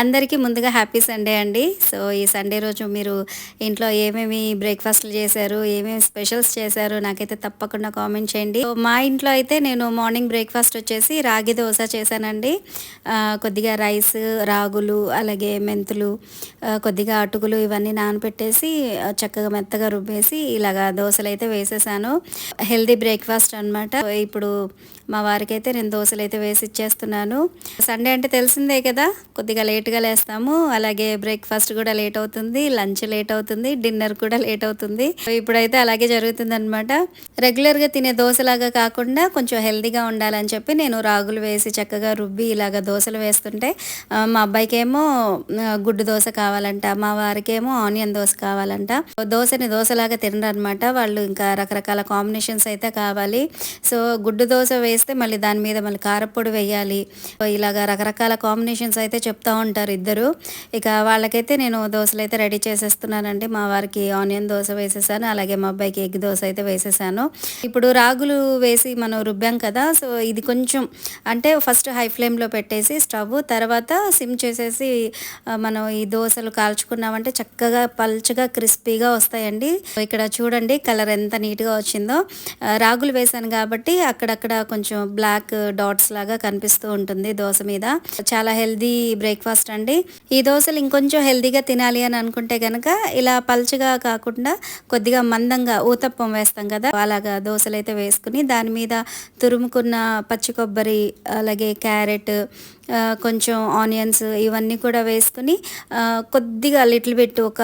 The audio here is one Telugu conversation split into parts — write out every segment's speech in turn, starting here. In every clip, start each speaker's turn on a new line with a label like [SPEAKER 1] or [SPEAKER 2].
[SPEAKER 1] అందరికీ ముందుగా హ్యాపీ సండే అండి. సో ఈ సండే రోజు మీరు ఇంట్లో ఏమేమి బ్రేక్ఫాస్ట్లు చేశారు ఏమేమి స్పెషల్స్ చేశారు నాకైతే తప్పకుండా కామెంట్ చేయండి. సో మా ఇంట్లో అయితే నేను మార్నింగ్ బ్రేక్ఫాస్ట్ వచ్చేసి రాగి దోశ చేశానండి. కొద్దిగా రైస్ రాగులు అలాగే మెంతులు కొద్దిగా అటుకులు ఇవన్నీ నానబెట్టేసి చక్కగా మెత్తగా రుబ్బేసి ఇలాగా దోశలు అయితే వేసేసాను. హెల్దీ బ్రేక్ఫాస్ట్ అనమాట ఇప్పుడు మా వారికి అయితే నేను దోశలు అయితే వేసి ఇచ్చేస్తున్నాను. సండే అంటే తెలిసిందే కదా కొద్దిగా లేట్గా లేస్తాము. అలాగే బ్రేక్ఫాస్ట్ కూడా లేట్ అవుతుంది లంచ్ లేట్ అవుతుంది డిన్నర్ కూడా లేట్ అవుతుంది. ఇప్పుడైతే అలాగే జరుగుతుంది అనమాట రెగ్యులర్గా తినే దోశలాగా కాకుండా కొంచెం హెల్దీగా ఉండాలని చెప్పి నేను రాగులు వేసి చక్కగా రుబ్బి ఇలాగ దోశలు వేస్తుంటే మా అబ్బాయికి ఏమో గుడ్డు దోశ కావాలంట మా వారికేమో ఆనియన్ దోశ కావాలంట. దోశని దోశలాగా తినరు అనమాట వాళ్ళు ఇంకా రకరకాల కాంబినేషన్స్ అయితే కావాలి. సో గుడ్డు దోశ వేసి వేస్తే మళ్ళీ దాని మీద మళ్ళీ కారపొడి వేయాలి. ఇలాగ రకరకాల కాంబినేషన్స్ అయితే చెప్తా ఉంటారు ఇద్దరు. ఇక వాళ్ళకైతే నేను దోశలు అయితే రెడీ చేసేస్తున్నానండి. మా వారికి ఆనియన్ దోశ వేసేసాను. అలాగే మా అబ్బాయికి ఎగ్ దోశ అయితే వేసేసాను. ఇప్పుడు రాగులు వేసి మనం రుబ్బాం కదా సో ఇది కొంచెం అంటే ఫస్ట్ హై ఫ్లేమ్లో పెట్టేసి స్టవ్ తర్వాత సిమ్ చేసేసి మనం ఈ దోశలు కాల్చుకున్నామంటే చక్కగా పల్చగా క్రిస్పీగా వస్తాయండి. సో ఇక్కడ చూడండి కలర్ ఎంత నీట్గా వచ్చిందో. రాగులు వేసాను కాబట్టి అక్కడక్కడ కొంచెం కొంచెం బ్లాక్ డాట్స్ లాగా కనిపిస్తూ ఉంటుంది దోశ మీద. చాలా హెల్దీ బ్రేక్ఫాస్ట్ అండి. ఈ దోశలు ఇంకొంచెం హెల్దీగా తినాలి అని అనుకుంటే కనుక ఇలా పల్చగా కాకుండా కొద్దిగా మందంగా ఊతప్పం వేస్తాం కదా అలాగా దోశలు అయితే వేసుకుని దాని మీద తురుముకున్న పచ్చి కొబ్బరి అలాగే క్యారెట్ కొంచెం ఆనియన్స్ ఇవన్నీ కూడా వేసుకుని కొద్దిగా లిటిల్ బిట్ ఒక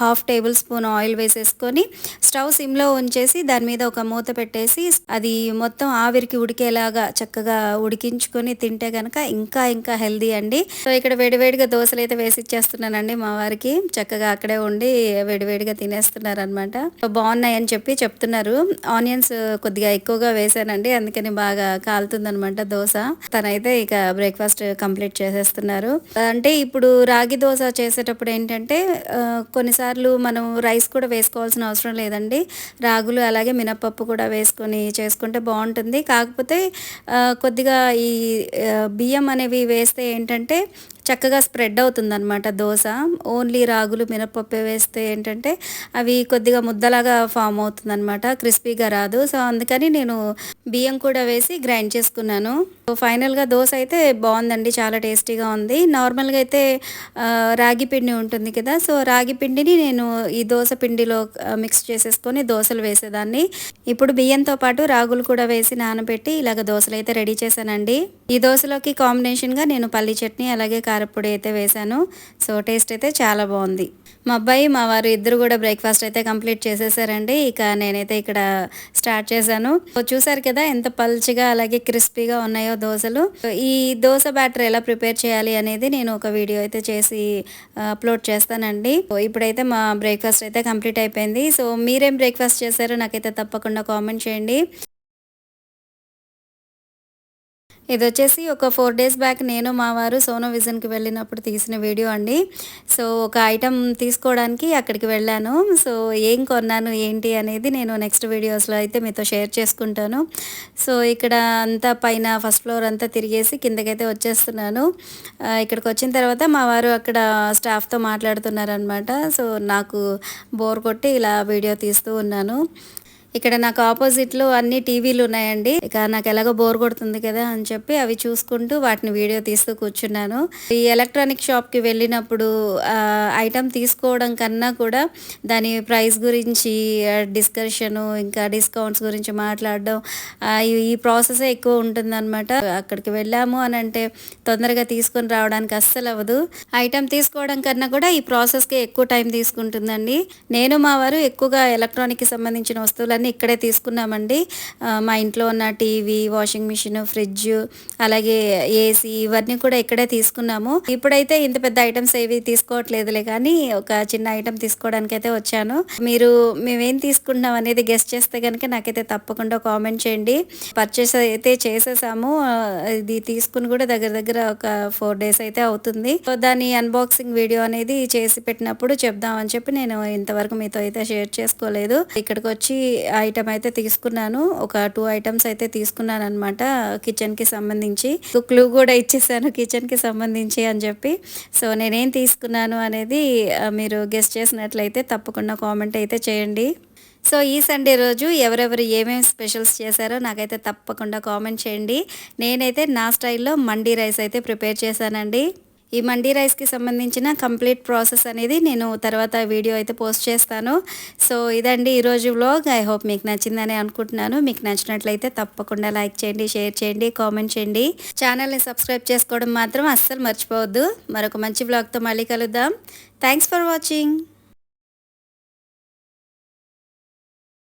[SPEAKER 1] హాఫ్ టేబుల్ స్పూన్ ఆయిల్ వేసేసుకొని స్టవ్ సిమ్లో ఉంచేసి దాని మీద ఒక మూత పెట్టేసి అది మొత్తం ఆవిరికి ఉడికేలాగా చక్కగా ఉడికించుకొని తింటే కనుక ఇంకా ఇంకా హెల్దీ అండి. సో ఇక్కడ వేడివేడిగా దోశలు అయితే వేసి ఇచ్చేస్తున్నానండి మా వారికి. చక్కగా అక్కడే ఉండి వేడివేడిగా తినేస్తున్నారు అనమాట బాగున్నాయి అని చెప్పి చెప్తున్నారు. ఆనియన్స్ కొద్దిగా ఎక్కువగా వేసానండి. అందుకని బాగా కాలుతుందనమాట దోశ. తనైతే ఇక బ్రేక్ఫాస్ట్ కంప్లీట్ చేసేస్తున్నారు. అంటే ఇప్పుడు రాగి దోశ చేసేటప్పుడు ఏంటంటే కొన్ని కొన్నిసార్లు మనం రైస్ కూడా వేసుకోవాల్సిన అవసరం లేదండి. రాగులు అలాగే మినపప్పు కూడా వేసుకొని చేసుకుంటే బాగుంటుంది. కాకపోతే కొద్దిగా ఈ బియ్యం అనేవి వేస్తే ఏంటంటే చక్కగా స్ప్రెడ్ అవుతుందన్నమాట దోశ. ఓన్లీ రాగులు మినపప్పు వేస్తే ఏంటంటే అవి కొద్దిగా ముద్దలాగా ఫామ్ అవుతుందన్నమాట. క్రిస్పీగా రాదు. సో అందుకని నేను బియ్యం కూడా వేసి గ్రైండ్ చేసుకున్నాను. సో ఫైనల్గా దోశ అయితే బాగుందండి. చాలా టేస్టీగా ఉంది. నార్మల్గా అయితే రాగి పిండి ఉంటుంది కదా. సో రాగి పిండిని నేను ఈ దోశ పిండిలో మిక్స్ చేసేసుకొని దోశలు వేసేదాన్ని. ఇప్పుడు బియ్యంతో పాటు రాగులు కూడా వేసి నానబెట్టి ఇలాగ దోశలు అయితే రెడీ చేశానండి. ఈ దోశలోకి కాంబినేషన్గా నేను పల్లి చట్నీ అలాగే కారపొడి అయితే వేశాను. సో టేస్ట్ అయితే చాలా బాగుంది. మా అబ్బాయి మా వారు ఇద్దరు కూడా బ్రేక్ఫాస్ట్ అయితే కంప్లీట్ చేసేసారండి. ఇక నేనైతే ఇక్కడ స్టార్ట్ చేశాను. సో చూసారు కదా ఎంత పల్చిగా అలాగే క్రిస్పీగా ఉన్నాయో దోశలు. సో ఈ దోశ బ్యాటర్ ఎలా ప్రిపేర్ చేయాలి అనేది నేను ఒక వీడియో అయితే చేసి అప్లోడ్ చేస్తానండి. ఇప్పుడైతే మా బ్రేక్ఫాస్ట్ అయితే కంప్లీట్ అయిపోయింది. సో మీరేం బ్రేక్ఫాస్ట్ చేశారో నాకైతే తప్పకుండా కామెంట్ చేయండి. ఇది వచ్చేసి ఒక ఫోర్ డేస్ బ్యాక్ నేను మా వారు సోనో విజన్కి వెళ్ళినప్పుడు తీసిన వీడియో అండి. సో ఒక ఐటమ్ తీసుకోవడానికి అక్కడికి వెళ్ళాను. సో ఏం కొన్నాను ఏంటి అనేది నేను నెక్స్ట్ వీడియోస్లో అయితే మీతో షేర్ చేసుకుంటాను. సో ఇక్కడ అంతా పైన ఫస్ట్ ఫ్లోర్ అంతా తిరిగేసి కిందకైతే వచ్చేస్తున్నాను. ఇక్కడికి వచ్చిన తర్వాత మా వారు అక్కడ స్టాఫ్తో మాట్లాడుతున్నారనమాట సో నాకు బోర్ కొట్టి ఇలా వీడియో తీస్తూ ఉన్నాను. ఇక్కడ నాకు ఆపోజిట్లో అన్ని టీవీలు ఉన్నాయండి. ఇక నాకు ఎలాగో బోర్ కొడుతుంది కదా అని చెప్పి అవి చూసుకుంటూ వాటిని వీడియో తీస్తూ కూర్చున్నాను. ఈ ఎలక్ట్రానిక్ షాప్కి వెళ్ళినప్పుడు ఐటమ్ తీసుకోవడం కన్నా కూడా దాని ప్రైస్ గురించి డిస్కషను ఇంకా డిస్కౌంట్స్ గురించి మాట్లాడడం ఈ- ప్రాసెస్ ఎక్కువ ఉంటుందన్నమాట. అక్కడికి వెళ్ళాము అని అంటే తొందరగా తీసుకొని రావడానికి అస్సలు అవ్వదు. ఐటమ్ తీసుకోవడం కన్నా కూడా ఈ ప్రాసెస్కి ఎక్కువ టైం తీసుకుంటుందండి. నేను మా వారు ఎక్కువగా ఎలక్ట్రానిక్కి సంబంధించిన వస్తువులు వస్తువులన్నీ ఇక్కడే తీసుకున్నామండి. మా ఇంట్లో ఉన్న టీవీ వాషింగ్ మిషన్ ఫ్రిడ్జ్ అలాగే ఏసీ ఇవన్నీ కూడా ఇక్కడే తీసుకున్నాము. ఇప్పుడైతే ఇంత పెద్ద ఐటమ్స్ ఏవి తీసుకోవట్లేదులే కానీ ఒక చిన్న ఐటమ్ తీసుకోవడానికి అయితే వచ్చాను. మీరు మేమేం తీసుకుంటున్నాం అనేది గెస్ట్ చేస్తే కనుక నాకైతే తప్పకుండా కామెంట్ చేయండి. పర్చేస్ అయితే చేసేసాము. ఇది తీసుకుని కూడా దగ్గర దగ్గర ఒక ఫోర్ డేస్ అయితే అవుతుంది. సో దాని అన్బాక్సింగ్ వీడియో అనేది చేసి పెట్టినప్పుడు చెప్దామని చెప్పి నేను ఇంతవరకు మీతో అయితే షేర్ చేసుకోలేదు. ఇక్కడికి వచ్చి ఐటమ్ అయితే తీసుకున్నాను. ఒక టూ ఐటమ్స్ అయితే తీసుకున్నాను అనమాట కిచెన్కి సంబంధించి క్లూ కూడా ఇచ్చేసాను కిచెన్కి సంబంధించి అని చెప్పి. సో నేనేం తీసుకున్నాను అనేది మీరు గెస్ట్ చేసినట్లయితే తప్పకుండా కామెంట్ అయితే చేయండి. సో ఈ సండే రోజు ఎవరెవరు ఏమేమి స్పెషల్స్ చేశారో నాకైతే తప్పకుండా కామెంట్ చేయండి. నేనైతే నా స్టైల్లో మండీ రైస్ అయితే ప్రిపేర్ చేశానండి. ఈ మండీ రైస్కి సంబంధించిన కంప్లీట్ ప్రాసెస్ అనేది నేను తర్వాత వీడియో అయితే పోస్ట్ చేస్తాను. సో ఇదండి ఈరోజు వ్లాగ్. ఐ హోప్ మీకు నచ్చిందని అనుకుంటున్నాను. మీకు నచ్చినట్లయితే తప్పకుండా లైక్ చేయండి షేర్ చేయండి కామెంట్ చేయండి. ఛానల్ని సబ్స్క్రైబ్ చేసుకోవడం మాత్రం అస్సలు మర్చిపోవద్దు. మరొక మంచి వ్లాగ్తో మళ్ళీ కలుద్దాం. Thanks for watching.